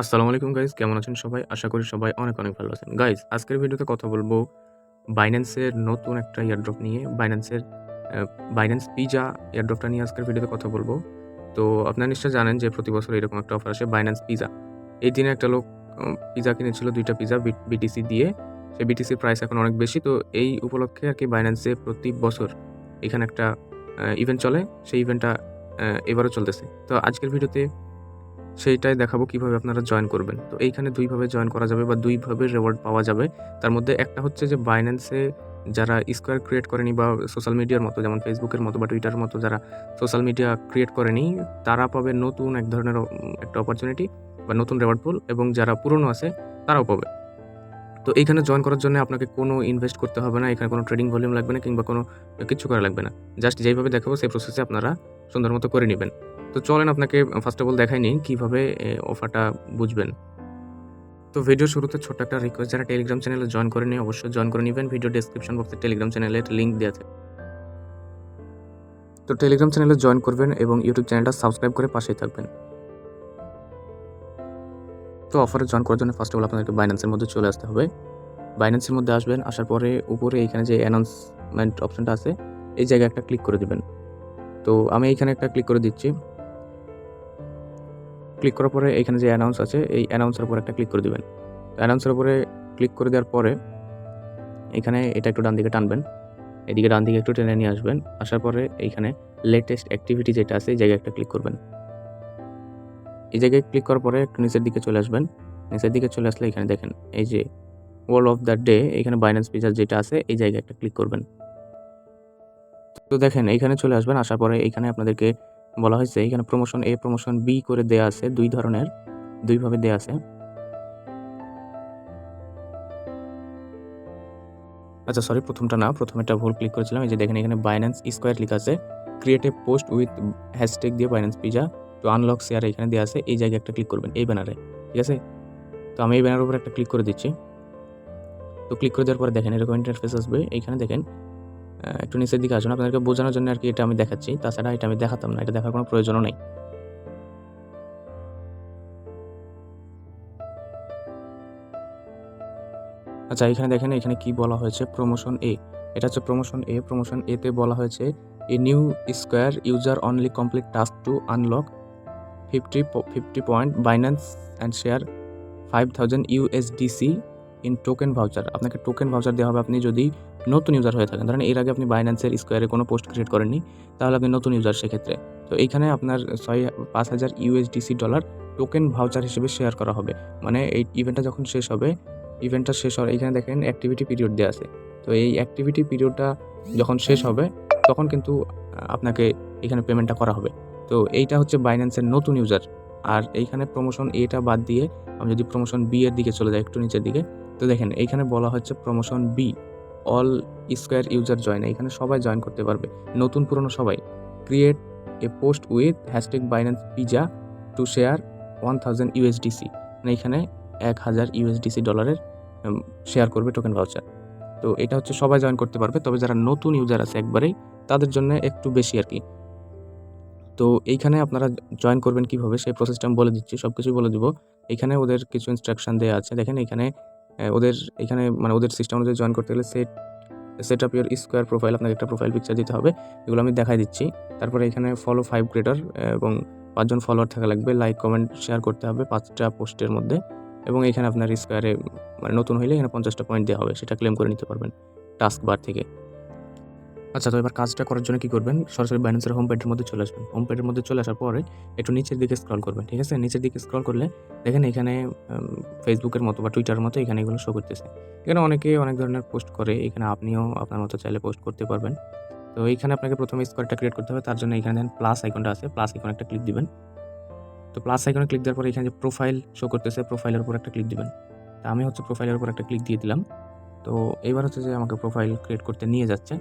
আসসালামু আলাইকুম গাইজ কেমন আছেন সবাই? আশা করি সবাই অনেক অনেক ভালো আছেন। গাইজ আজকের ভিডিওতে কথা বলব বাইন্যান্সের নতুন একটা এয়ারড্রপ নিয়ে। বাইন্যান্সের বাইন্যান্স পিজা এয়ারড্রপটা নিয়ে আজকের ভিডিওতে কথা বলব। তো আপনারা নিশ্চয় জানেন যে প্রতি বছর এরকম একটা অফার আসে বাইন্যান্স পিজা এই দিনে একটা লোক পিজা কিনেছিল, দুইটা পিজা বিটিসি দিয়ে। সেই বিটিসির প্রাইস এখন অনেক বেশি। তো এই উপলক্ষে আর কি বাইন্যান্সে প্রতি বছর এখানে একটা ইভেন্ট চলে। সেই ইভেন্টটা এবারও চলতেছে। তো আজকের ভিডিওতে সেইটাই দেখাবো কীভাবে আপনারা জয়েন করবেন। তো এইখানে দুইভাবে জয়েন করা যাবে বা দুইভাবে রেওয়ার্ড পাওয়া যাবে। তার মধ্যে একটা হচ্ছে যে বাইন্যান্সে যারা স্কোয়ার ক্রিয়েট করেনি বা সোশ্যাল মিডিয়ার মতো, যেমন ফেসবুকের মতো বা টুইটারের মতো যারা সোশ্যাল মিডিয়া ক্রিয়েট করেনি, তারা পাবে নতুন এক ধরনের একটা অপরচুনিটি বা নতুন রেওয়ার্ড পুল এবং যারা পুরনো আছে, তারাও পাবে। তো এইখানে জয়েন করার জন্য আপনাকে কোনো ইনভেস্ট করতে হবে না। এখানে কোনো ট্রেডিং ভলিউম লাগবে না কিংবা কোনো কিছু করা লাগবে না। জাস্ট যেইভাবে দেখাবো সেই প্রসেসে আপনারা সুন্দর মতো করে নেবেন। তো চলেন আপনাকে ফার্স্ট অফ অল দেখাই নিই কীভাবে অফারটা বুঝবেন। তো ভিডিও শুরুতে ছোট্ট একটা রিকোয়েস্ট যারা টেলিগ্রাম চ্যানেলে জয়েন করে নিয়ে অবশ্যই জয়েন করে নেবেন। ভিডিও ডেসক্রিপশন বক্সে টেলিগ্রাম চ্যানেলের লিঙ্ক দেওয়া আছে। তো টেলিগ্রাম চ্যানেলে জয়েন করবেন এবং ইউটিউব চ্যানেলটা সাবস্ক্রাইব করে পাশেই থাকবেন। তো অফারে জয়েন করার জন্য ফার্স্ট অফ অল আপনাদেরকে বাইন্যান্সের মধ্যে চলে আসতে হবে। বাইন্যান্সের মধ্যে আসবেন, আসার পরে উপরে এইখানে যে অ্যানাউন্সমেন্ট অপশনটা আছে, এই জায়গায় একটা ক্লিক করে দেবেন। তো আমি এইখানে একটা ক্লিক করে দিচ্ছি। ক্লিক করার পরে এখানে যে অ্যানাউন্স আছে, এই অ্যানাউন্সের উপর একটা ক্লিক করে দেবেন। অ্যানাউন্সের উপরে ক্লিক করে দেওয়ার পরে এখানে এটা একটু ডান দিকে টানবেন। এদিকে ডান দিকে একটু টেনে নিয়ে আসবেন। আসার পরে এইখানে লেটেস্ট অ্যাক্টিভিটি যেটা আছে, এই জায়গায় একটা ক্লিক করবেন। এই জায়গায় ক্লিক করার পরে একটু নিচের দিকে চলে আসবেন। নিচের দিকে চলে আসলে এখানে দেখেন, এই যে ওয়ার্ল্ড অফ দ্য ডে এখানে বাইন্যান্স ফিচার যেটা আছে, এই জায়গায় একটা ক্লিক করবেন। তো দেখেন এইখানে চলে আসবেন। আসার পরে এখানে আপনাদেরকে বলা হয়েছে, এখানে প্রমোশন এ প্রমোশন বি করে দেয়া আছে, দুই ধরনের, দুইভাবে দেয়া আছে। আচ্ছা সরি প্রথমটা না প্রথমেটা ভুল ক্লিক করেছিলাম, এই যে দেখেন এখানে বাইন্যান্স স্কোয়ার লেখা আছে create a post with hashtag দিয়ে Binance pizza to unlock share এখানে দেওয়া আছে, এই জায়গায় একটা ক্লিক করবেন, এই ব্যানারে ঠিক আছে? তো আমি এই ব্যানারের উপর একটা ক্লিক করে দিচ্ছি। তো ক্লিক করে দেওয়ার পরে দেখেন এরকম ইন্টারফেস আসবে এইখানে দেখেন একটু নিচের দিকে আসুন, আপনাদেরকে বোঝানোর জন্য আর কি এটা আমি দেখাচ্ছি। তাছাড়া এটা আমি দেখাতাম না, এটা দেখার কোনো প্রয়োজনও নেই। আচ্ছা এখানে দেখেন, এখানে কি বলা হয়েছে? প্রমোশন এ এটা হচ্ছে প্রমোশন এ প্রমোশন এতে বলা হয়েছে a new square user only complete task to unlock fifty fifty point Binance and share five thousand USDC in token voucher আপনাকে টোকেন ভাউচার দেওয়া হবে, আপনি যদি নতুন ইউজার হয়ে থাকেন। ধরেন এর আগে আপনি বাইন্যান্সের স্কোয়ারে কোনো পোস্ট ক্রিয়েট করেননি, তাহলে আপনি নতুন ইউজার সেক্ষেত্রে। তো এইখানে আপনার ছয়, পাঁচ হাজার ইউএসডিসি ডলার টোকেন ভাউচার হিসেবে শেয়ার করা হবে। মানে এই ইভেন্টটা যখন শেষ হবে ইভেন্টটা শেষ হওয়ার, এখানে দেখেন অ্যাক্টিভিটি পিরিয়ড দেওয়া আছে। তো এই অ্যাক্টিভিটি পিরিয়ডটা যখন শেষ হবে, তখন কিন্তু আপনাকে এখানে পেমেন্টটা করা হবে। তো এইটা হচ্ছে বাইন্যান্সের নতুন ইউজার আর এইখানে প্রমোশন এটা বাদ দিয়ে, আমি যদি প্রমোশন বি এর দিকে চলে যাই, একটু নিচের দিকে, তো দেখেন এইখানে বলা হচ্ছে promotion be all square user join এখানে সবাই জয়েন করতে পারবে। নতুন, পুরনো সবাই। Create a post with hashtag Binance pizza to share one thousand USDC মানে এখানে এক হাজার ইউএসডিসি ডলারের শেয়ার করবে টোকেন ভাউচার তো এটা হচ্ছে সবাই জয়েন করতে পারবে। তবে যারা নতুন ইউজার আছে একবারেই, তাদের জন্য একটু বেশি আর কি। তো এইখানে আপনারা জয়েন করবেন কীভাবে, সেই প্রসেসটা আমি বলে দিচ্ছি সব কিছুই বলে দিব। এখানে ওদের কিছু ইনস্ট্রাকশন দেওয়া আছে। দেখেন এখানে ওদের এখানে মানে ওদের সিস্টেম অনুযায়ী জয়েন করতে গেলে set set up your square profile আপনাকে একটা প্রোফাইল পিকচার দিতে হবে। এগুলো আমি দেখাই দিচ্ছি। তারপরে এখানে ফলো ফাইভ ক্রিয়েটার এবং পাঁচজন ফলোয়ার থাকা লাগবে। লাইক কমেন্ট শেয়ার করতে হবে পাঁচটা পোস্টের মধ্যে। এবং এখানে আপনার স্কোয়ারে মানে নতুন হইলে এখানে পঞ্চাশটা পয়েন্ট দেওয়া হবে, সেটা ক্লেম করে নিতে পারবেন টাস্ক বার থেকে। আচ্ছা তো এবার কাজটা করার জন্য কি করবেন? সরাসরি ব্যালেন্সের হোম পেজের মধ্যে চলে আসবেন। হোম পেজের মধ্যে চলে আসার পরে একটু নিচের দিকে স্ক্রল করবেন, ঠিক আছে? নিচের দিকে স্ক্রল করলে দেখেন এখানে ফেসবুকের মতো বা টুইটারের মতো এখানে এগুলো শো করতেছে। এখানে অনেকে অনেক ধরনের পোস্ট করে, এখানে আপনিও আপনার মতো চাইলে পোস্ট করতে পারবেন। তো এইখানে আপনাকে প্রথমে স্কোয়ারটা ক্রিয়েট করতে হবে, তার জন্য এখানে দেন প্লাস আইকনটা আছে প্লাস আইকন একটা ক্লিক দিবেন। তো প্লাস আইকনে ক্লিক দেওয়ার পরে এখানে যে প্রোফাইল শো করতেছে প্রোফাইলের উপর একটা ক্লিক দিবেন। তা আমি হচ্ছে প্রোফাইলের উপর একটা ক্লিক দিয়ে দিলাম। তো এইবার হচ্ছে যে আমাকে প্রোফাইল ক্রিয়েট করতে নিয়ে যাচ্ছে।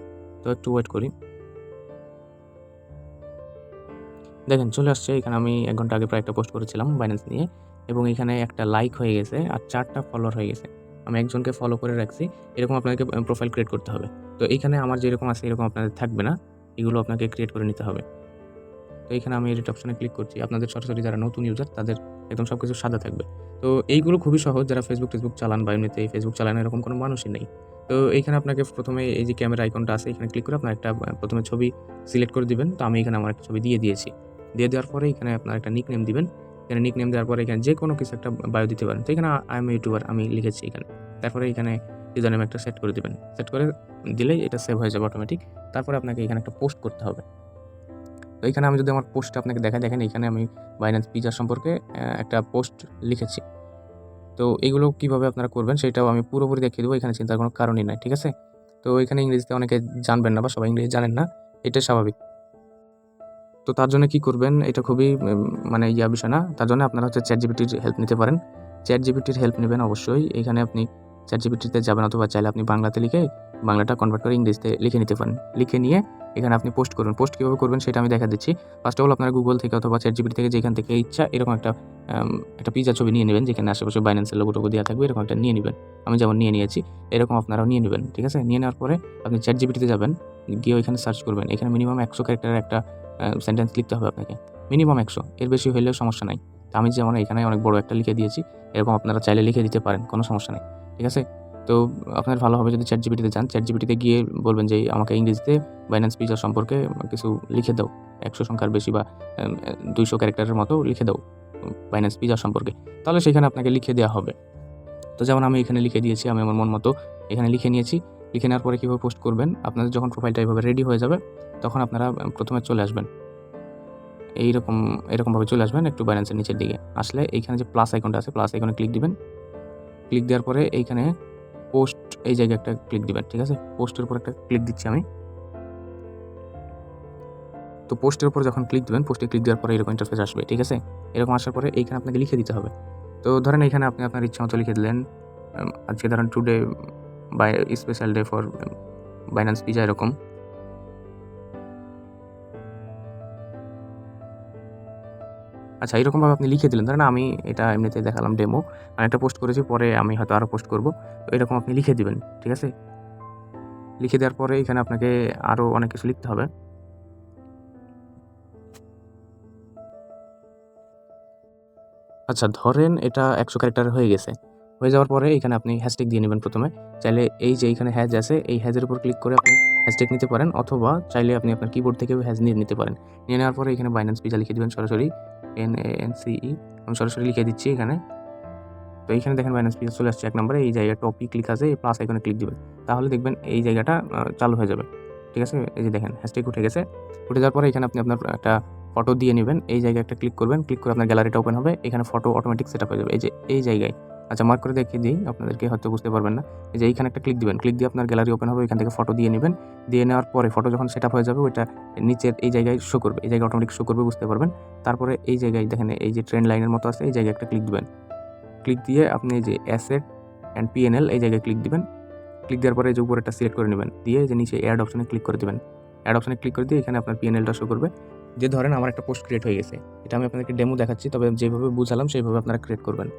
তো একটু ওয়েট করি। দেখেন, চলে আসছে। এখানে আমি এক ঘণ্টা আগে প্রায় একটা পোস্ট করেছিলাম বাইন্যান্স নিয়ে এবং এখানে একটা লাইক হয়ে গেছে আর চারটা ফলোয়ার হয়ে গেছে। আমি একজনকে ফলো করে রাখছি। এরকম আপনাকে প্রোফাইল ক্রিয়েট করতে হবে। তো এখানে আমার যেরকম আছে, এরকম আপনাদের থাকবে না। এগুলো আপনাকে ক্রিয়েট করে নিতে হবে। তো এখানে আমি এডিট অপশানে ক্লিক করছি। আপনাদের সরাসরি যারা নতুন ইউজার তাদের একদম সব কিছু সাদা থাকবে। তো এইগুলো খুবই সহজ। যারা ফেসবুক টেসবুক চালান বা এমনিতে ফেসবুক চালান, এরকম কোনো মানুষই নেই। তো এইখানে আপনাকে প্রথমে এই যে ক্যামেরা আইকনটা আছে, এখানে ক্লিক করে আপনার একটা প্রথমে ছবি সিলেক্ট করে দিবেন। তো আমি এখানে আমার একটা ছবি দিয়ে দিয়েছি। দিয়ে দেওয়ার পরে এখানে আপনার একটা নিক নেম দিবেন। এখানে নিক নেম দেওয়ার পরে এখানে যে কোনো কিছু একটা বায়ো দিতে পারেন। তো এখানে আই এম ইউটিউবার আমি লিখেছি এখানে। তারপরে এখানে ইউজার নেম একটা সেট করে দিবেন। সেট করে দিলেই এটা সেভ হয়ে যাবে অটোমেটিক তারপরে আপনাকে এখানে একটা পোস্ট করতে হবে। তো এখানে আমি যদি আমার পোস্টটা আপনাকে দেখা দেখেন এখানে আমি বাইন্যান্স পিজার সম্পর্কে একটা পোস্ট লিখেছি। তো এগুলো কীভাবে আপনারা করবেন সেটাও আমি পুরোপুরি দেখিয়ে দেবো, এখানে চিন্তার কোনো কারণই নাই, ঠিক আছে? তো এখানে ইংরেজিতে অনেকে জানবেন না বা সবাই ইংরেজি জানেন না এটা স্বাভাবিক। তো তার জন্য কি করবেন, এটা খুবই মানে ইয়া বিষয় না, তার জন্য আপনারা হচ্ছে চ্যাট জিপিটির হেল্প নিতে পারেন। চ্যাট জিপিটির হেল্প নেবেন অবশ্যই, এখানে আপনি চ্যাট জিবিটিতে যাবেন অথবা চাইলে আপনি বাংলাতে লিখে বাংলাটা কনভার্ট করে ইংরেজিতে লিখে নিতে পারেন। লিখে নিয়ে এখানে আপনি পোস্ট করবেন পোস্ট কীভাবে করবেন সেটা আমি দেখা দিচ্ছি। ফার্স্ট অফ অল আপনারা গুগল থেকে অথবা চ্যাট জিবিটি থেকে যেখান থেকে ইচ্ছা এরকম একটা একটা পিজা ছবি নিয়ে নেবেন, যেখানে আশেপাশে বাইন্যান্সের লোগো টোগো দেওয়া থাকবে, এরকম একটা নিয়ে নেবেন। আমি যেমন নিয়ে নিয়েছি, এরকম আপনারাও নিয়ে নেবেন, ঠিক আছে? নিয়ে নেওয়ার পরে আপনি চ্যাট জিবিটিতে যাবেন, গিয়ে ওইখানে সার্চ করবেন। এখানে মিনিমাম একশো ক্যারেক্টারের একটা সেন্টেন্স লিখতে হবে আপনাকে। মিনিমাম একশো। এর বেশি হলেও সমস্যা নাই। আমি যেমন এখানে অনেক বড় একটা লিখে দিয়েছি, এরকম আপনারা চাইলে লিখে দিতে পারেন, কোনো সমস্যা নেই। ঠিক আছে? তো আপনার ভালো হবে যদি চ্যাট জিবিটিতে যান। চ্যাট জিবিটিতে গিয়ে বলবেন যে, আমাকে ইংরেজিতে বাইন্যান্স পিজা সম্পর্কে কিছু লিখে দাও। একশো সংখ্যার বেশি বা দুইশো ক্যারেক্টারের মতো লিখে দাও বাইন্যান্স পিজা সম্পর্কে। তাহলে সেখানে আপনাকে লিখে দেওয়া হবে। তো যেমন আমি এখানে লিখে দিয়েছি, আমি আমার মন মতো এখানে লিখে নিয়েছি। লিখে নেওয়ার পরে কীভাবে পোস্ট করবেন? আপনাদের যখন প্রোফাইলটা এইভাবে রেডি হয়ে যাবে, তখন আপনারা প্রথমে চলে আসবেন। এইরকম, এরকমভাবে চলে আসবেন একটু ব্যালেন্সের নিচের দিকে। আসলে এইখানে যে প্লাস আইকনটা আছে প্লাস আইকনে ক্লিক দিবেন। ক্লিক দেওয়ার পরে এইখানে পোস্ট এই জায়গায় একটা ক্লিক দিবেন ঠিক আছে? পোস্টের উপর একটা ক্লিক দিচ্ছি আমি। তো পোস্টের উপর যখন ক্লিক দিবেন পোস্টে ক্লিক দেওয়ার পরে এরকম ইন্টারফেস আসবে, ঠিক আছে? এরকম আসার পরে এইখানে আপনাকে লিখে দিতে হবে। তো ধরেন এখানে আপনি আপনার ইচ্ছা মতো লিখে দিলেন আজকে ধরেন today by special day for Binance pizza এরকম। আচ্ছা এরকমভাবে আপনি লিখে দিলেন। ধরেন আমি এটা এমনিতে দেখালাম ডেমো আমি একটা পোস্ট করেছি, পরে আমি হয়তো আরও পোস্ট করব। তো এরকম আপনি লিখে দিবেন, ঠিক আছে? লিখে দেওয়ার পরে এখানে আপনাকে আরও অনেক কিছু লিখতে হবে। আচ্ছা ধরেন এটা একশো ক্যারেক্টার হয়ে গেছে। হয়ে যাওয়ার পরে এখানে আপনি হ্যাশট্যাগ দিয়ে নেবেন প্রথমে। চাইলে এই যে এইখানে হ্যাজ আছে, এই হ্যাজের উপর ক্লিক করে আপনি হ্যাশট্যাগ নিতে পারেন অথবা চাইলে আপনি আপনার কিবোর্ড থেকেও হ্যাজ নিয়ে নিতে পারেন। নিয়ে নেওয়ার পরে এখানে বাইন্যান্স পিজা লিখে দেবেন সরাসরি এন এ এন সিই আমি সরাসরি লিখে দিচ্ছি এখানে। তো এইখানে দেখেন বাইন্যান্স পিজা চলে আসছে এক নম্বরে, এই জায়গায় টপিক ক্লিক আছে এই প্লাস আইকনে ক্লিক দিবেন। তাহলে দেখবেন এই জায়গাটা চালু হয়ে যাবে। ঠিক আছে? এই যে দেখেন হ্যাশট্যাগ উঠে গেছে। উঠে যাওয়ার পরে এখানে আপনি আপনার একটা ফটো দিয়ে নেবেন। এই জায়গায় একটা ক্লিক করবেন। ক্লিক করে আপনার গ্যালারিটা ওপেন হবে। এখানে ফটো অটোমেটিক সেট আপ হয়ে যাবে। এই যে, এই জায়গায়। আচ্ছা মার্ক করে দেখিয়ে দিই। আপনাদেরকে হয়তো বুঝতে পারবেন না। যে এইখানে একটা ক্লিক দিবেন। ক্লিক দিয়ে আপনার গ্যালারি ওপেন হবে। এখান থেকে ফটো দিয়ে নেবেন। দিয়ে নেওয়ার পরে ফটো যখন সেট হয়ে যাবে, ওইটা নিচের এই জায়গায় শো করবে। এই জায়গায় অটোমেটিক শো করবে, বুঝতে পারবেন। তারপরে এই জায়গায় দেখেন, এই যে ট্রেন লাইনের মতো আছে, এই জায়গায় একটা ক্লিক দিবেন। ক্লিক দিয়ে আপনি যে অ্যাসেট অ্যান্ড পিএনএল এই জায়গায় ক্লিক দিবেন। ক্লিক দেওয়ার পরে যে উপরে একটা সিলেক্ট করে নেবেন। দিয়ে যে নিচে অ্যাড অপশনে ক্লিক করে দিবেন। অ্যাড অপশনে ক্লিক করে দিয়ে এখানে আপনার পিএনএলটা শো করবে। যে ধরেন আমার একটা পোস্ট ক্রিয়েট হয়ে গেছে। এটা আমি আপনাদেরকে ডেমো দেখাচ্ছি, তবে যেভাবে বুঝালাম, সেইভাবে আপনারা ক্রিয়েট করবেন।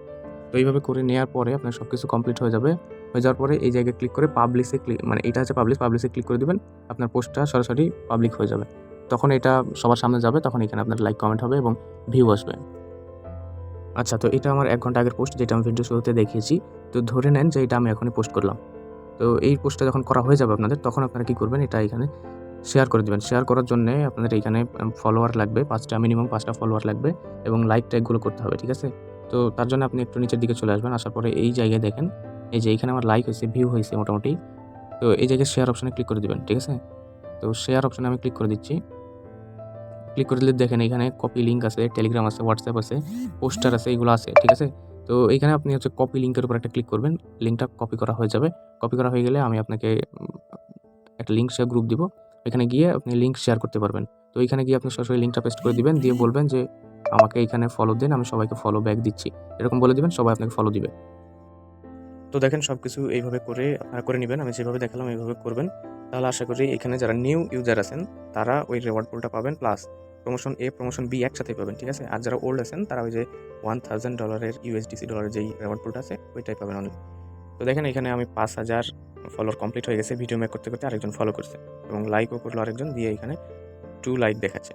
তো এইভাবে করে নেওয়ার পরে আপনার সব কিছু কমপ্লিট হয়ে যাবে। হয়ে যাওয়ার পরে এই জায়গায় ক্লিক করে পাবলিশে ক্লিক মানে এটা হচ্ছে পাবলিশ পাবলিশে ক্লিক করে দিবেন, আপনার পোস্টটা সরাসরি পাবলিক হয়ে যাবে। তখন এটা সবার সামনে যাবে, তখন এখানে আপনার লাইক কমেন্ট হবে এবং ভিউ আসবে। আচ্ছা তো এটা আমার এক ঘণ্টা আগের পোস্ট যেটা আমি ভিডিও শুরুতে দেখিয়েছি। তো ধরে নেন যে এটা আমি এখনই পোস্ট করলাম। তো এই পোস্টটা যখন করা হয়ে যাবে আপনাদের, তখন আপনারা কী করবেন, এটা এখানে শেয়ার করে দেবেন। শেয়ার করার জন্য আপনাদের এখানে ফলোয়ার লাগবে, পাঁচটা মিনিমাম পাঁচটা ফলোয়ার লাগবে এবং লাইক ট্যাগগুলো করতে হবে, ঠিক আছে? তো তার জন্য আপনি একটু নিচের দিকে চলে আসবেন, আসার পরে এই জায়গায় দেখেন, এই যে এইখানে আমার লাইক হয়েছে ভিউ হয়েছে মোটামুটি, তো এই জায়গায় শেয়ার অপশানে ক্লিক করে দেবেন, ঠিক আছে? তো শেয়ার অপশানে আমি ক্লিক করে দিচ্ছি। ক্লিক করে দিলে দেখেন এখানে কপি লিঙ্ক আছে টেলিগ্রাম আছে হোয়াটসঅ্যাপ আছে পোস্টার আছে, এগুলো আছে, ঠিক আছে? তো এখানে আপনি হচ্ছে কপি লিঙ্কের উপর একটা ক্লিক করবেন লিঙ্কটা কপি করা হয়ে যাবে। কপি করা হয়ে গেলে আমি আপনাকে একটা লিঙ্ক শেয়ার গ্রুপ দিব। এখানে গিয়ে আপনি লিঙ্ক শেয়ার করতে পারবেন। তো এখানে গিয়ে আপনি সরাসরি লিঙ্কটা পেস্ট করে দিবেন, দিয়ে বলবেন যে আমাকে এখানে ফলো দিন, আমি সবাইকে ফলো ব্যাক দিচ্ছি। এরকম বলে দিবেন, সবাই আপনাকে ফলো দিবে। তো দেখেন সব কিছু এইভাবে করে আপনারা করে নেবেন, আমি যেভাবে দেখালাম এইভাবে করবেন। তাহলে আশা করি এখানে যারা নিউ ইউজার আছেন, তারা ওই রেওয়ার্ড পুলটা পাবেন plus promotion A promotion B একসাথে পাবেন, ঠিক আছে? আর যারা ওল্ড আছেন, তারা ওই যে ওয়ান থাউজেন্ড ডলারের ইউএসডিসি ডলারের যেই রেওয়ার্ড পুলটা আছে, ওইটাই পাবেন অনলি। তো দেখেন এখানে আমি পাঁচ হাজার ফলোয়ার কমপ্লিট হয়ে গেছে ভিডিও মেক করতে করতে আরেকজন ফলো করছে এবং লাইকও করল আরেকজন, দিয়ে এখানে টু লাইক দেখাচ্ছে।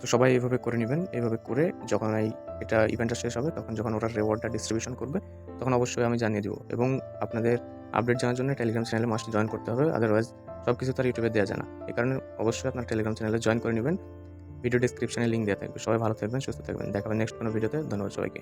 তো সবাই এভাবে করে নেবেন, এভাবে করে যখন এই এটা ইভেন্টটা শেষ হবে, তখন যখন ওরা রেওয়ার্ডটা ডিস্ট্রিবিউশন করবে, তখন অবশ্যই আমি জানিয়ে দেবো। এবং আপনাদের আপডেট জানার জন্য টেলিগ্রাম চ্যানেলে মাস্ট জয়েন করতে হবে আদারওয়াইজ সব কিছু তার ইউটিউবে দেওয়া যায় না। এই কারণে অবশ্যই আপনার টেলিগ্রাম চ্যানেলে জয়েন করে নেবেন। ভিডিও ডিসক্রিপশনে লিঙ্ক দেওয়া থাকবে। সবাই ভালো থাকবেন, সুস্থ থাকবেন। দেখাবেন নেক্সট কোনো ভিডিওতে ধন্যবাদ সবাইকে।